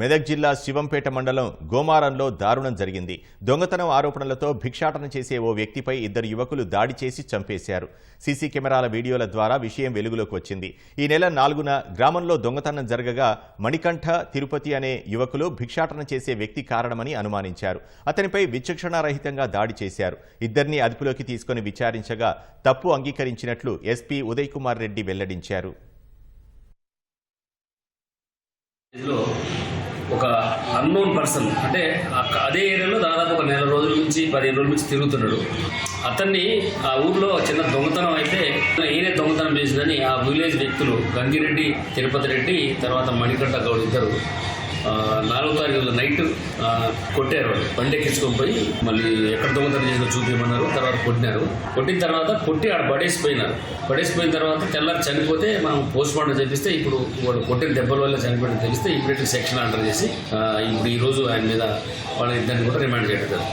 మెదక్ జిల్లా శివంపేట మండలం గోమారంలో దారుణం జరిగింది. దొంగతనం ఆరోపణలతో భిక్షాటన చేసే ఓ వ్యక్తిపై ఇద్దరు యువకులు దాడి చేసి చంపేశారు. సీసీ కెమెరాల వీడియోల ద్వారా విషయం వెలుగులోకి వచ్చింది. ఈ నెల నాలుగున గ్రామంలో దొంగతనం జరగగా మణికంఠ తిరుపతి అనే యువకులు భిక్షాటన చేసే వ్యక్తి కారణమని అనుమానించారు. అతనిపై విచక్షణారహితంగా దాడి చేశారు. ఇద్దరిని అదుపులోకి తీసుకొని విచారించగా తప్పు అంగీకరించినట్లు ఎస్పీ ఉదయ్ కుమార్ రెడ్డి వెల్లడించారు. లో ఒక అన్నోన్ పర్సన్ అంటే అదే ఏరియాలో దాదాపు ఒక నెల రోజుల నుంచి పదిహేను రోజుల నుంచి తిరుగుతున్నాడు. అతన్ని ఆ ఊర్లో చిన్న దొంగతనం అయితే ఈయనే దొంగతనం చేసిందని ఆ విలేజ్ వ్యక్తులు గంగిరెడ్డి తిరుపతి రెడ్డి తర్వాత మణికంఠ గౌడ్ ఇద్దరు నాలుగో తారీఖు నైట్ కొట్టారు. వాళ్ళు బండి ఎక్కించుకొని పోయి మళ్ళీ ఎక్కడ దొంగతనం చేసినా చూపించమన్నారు. తర్వాత కొట్టినారు. కొట్టిన తర్వాత కొట్టి ఆడ పడేసిపోయినారు. పడేసిపోయిన తర్వాత తెల్లారి చనిపోతే మనం పోస్ట్ మార్టం చేపిస్తే ఇప్పుడు వాడు కొట్టిన దెబ్బల వల్ల చనిపోయిన తెలిస్తే ఇమీడియట్ సెక్షన్ ఆర్డర్ చేసి ఇప్పుడు ఈరోజు ఆయన మీద వాళ్ళ ఇద్దరిని కూడా రిమాండ్ చేయడం